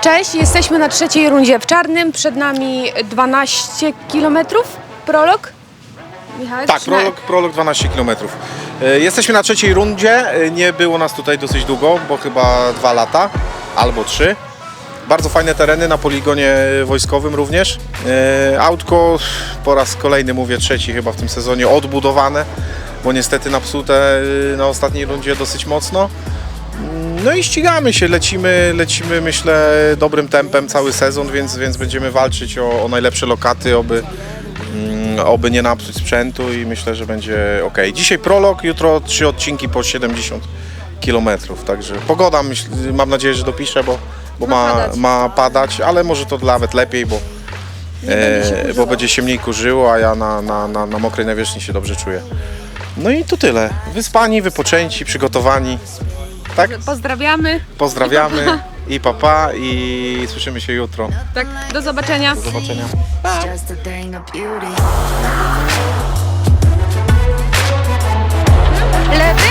Cześć, jesteśmy na trzeciej rundzie w Czarnym. Przed nami 12 km. Prolog? Michał, Tak, czy na- prolog, prolog 12 km. Jesteśmy na trzeciej rundzie. E, Nie było nas tutaj dosyć długo, bo chyba dwa lata albo trzy. Bardzo fajne tereny na poligonie wojskowym również. E, Autko po raz kolejny, mówię trzeci chyba w tym sezonie, odbudowane, bo niestety napsute e, na ostatniej rundzie dosyć mocno. No i ścigamy się, lecimy, lecimy myślę dobrym tempem cały sezon, więc, więc będziemy walczyć o, o najlepsze lokaty, oby, mm, oby nie napsuć sprzętu i myślę, że będzie ok. Dzisiaj prolog, jutro trzy odcinki po 70 km, także pogoda myśl, mam nadzieję, że dopiszę, bo, bo Ma ma, padać. ma padać, ale może to nawet lepiej, bo, będzie się e, bo będzie się mniej kurzyło, a ja na, na, na, na mokrej nawierzchni się dobrze czuję. No i to tyle. Wyspani, wypoczęci, przygotowani. Tak? Pozdrawiamy. Pozdrawiamy i papa i słyszymy się jutro. Tak, do zobaczenia. Do zobaczenia. It's just a thing of beauty. Lewy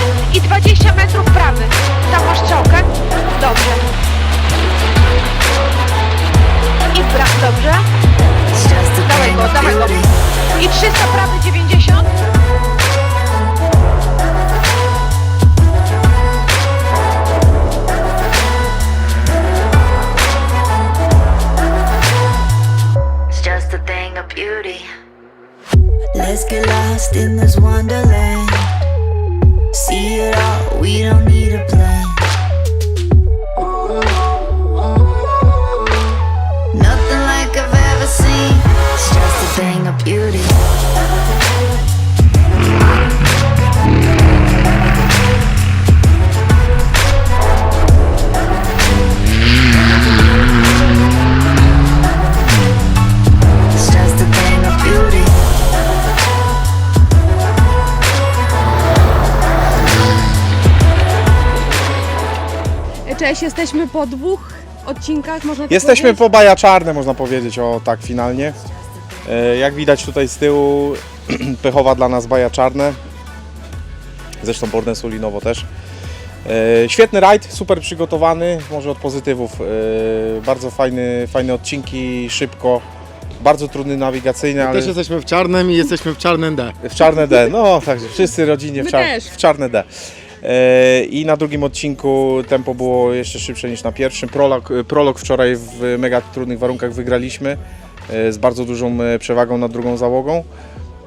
Let's get lost in this wonderland. See it all, we don't need a plan. Cześć, jesteśmy po dwóch odcinkach, można tak Jesteśmy powiedzieć? po Baja Czarne, można powiedzieć, o tak finalnie. E, Jak widać tutaj z tyłu, pechowa dla nas Baja Czarne. Zresztą Borne Sulinowo też. E, Świetny rajd, super przygotowany, może od pozytywów. E, Bardzo fajny, fajne odcinki, szybko, bardzo trudny nawigacyjny, ale Też jesteśmy w czarnym i jesteśmy w czarnym D. w czarne D. No, także wszyscy rodzinie w, My czar- też. w czarne D. E, I na drugim odcinku tempo było jeszcze szybsze niż na pierwszym. Prolog, prolog wczoraj w mega trudnych warunkach wygraliśmy e, z bardzo dużą e, przewagą nad drugą załogą.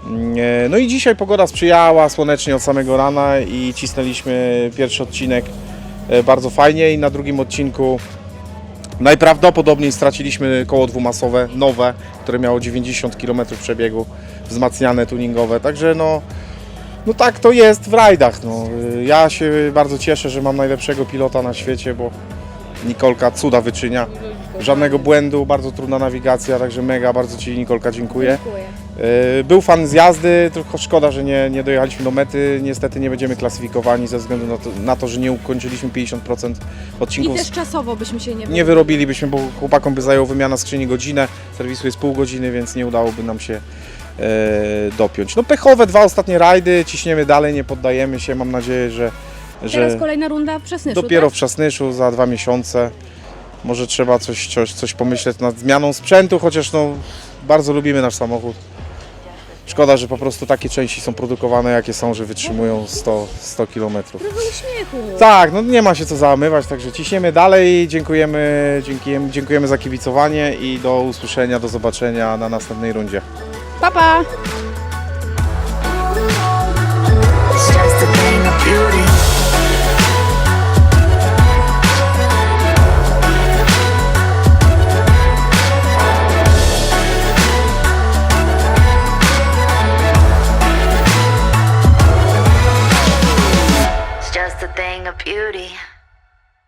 Mm, No i dzisiaj pogoda sprzyjała, słonecznie od samego rana i cisnęliśmy pierwszy odcinek bardzo fajnie i na drugim odcinku najprawdopodobniej straciliśmy koło dwumasowe, nowe, które miało 90 km przebiegu, wzmacniane tuningowe, także no, no tak to jest w rajdach. No. Y, Ja się bardzo cieszę, że mam najlepszego pilota na świecie, bo Nikolka cuda wyczynia. Żadnego błędu, bardzo trudna nawigacja, także mega, bardzo Ci Nikolka dziękuję. Dziękuję. Y, Był fan z jazdy, tylko szkoda, że nie, nie dojechaliśmy do mety. Niestety nie będziemy klasyfikowani ze względu na to, na to że nie ukończyliśmy 50% I odcinków. też czasowo byśmy się nie Nie wyrobilibyśmy, bo chłopakom by zajęło wymiana skrzyni godzinę, serwisu jest pół godziny, więc nie udałoby nam się dopiąć. No pechowe dwa ostatnie rajdy, ciśniemy dalej, nie poddajemy się, mam nadzieję, że, Teraz że kolejna runda w dopiero w tak? Przasnyszu za dwa miesiące może trzeba coś, coś, coś pomyśleć nad zmianą sprzętu, chociaż no, bardzo lubimy nasz samochód. Szkoda, że po prostu takie części są produkowane, jakie są, że wytrzymują 100, 100 km. Uśmiechu. Tak, no nie ma się co załamywać, także ciśniemy dalej. Dziękujemy, dziękujemy, dziękujemy za kibicowanie i do usłyszenia, do zobaczenia na następnej rundzie. Pa, pa!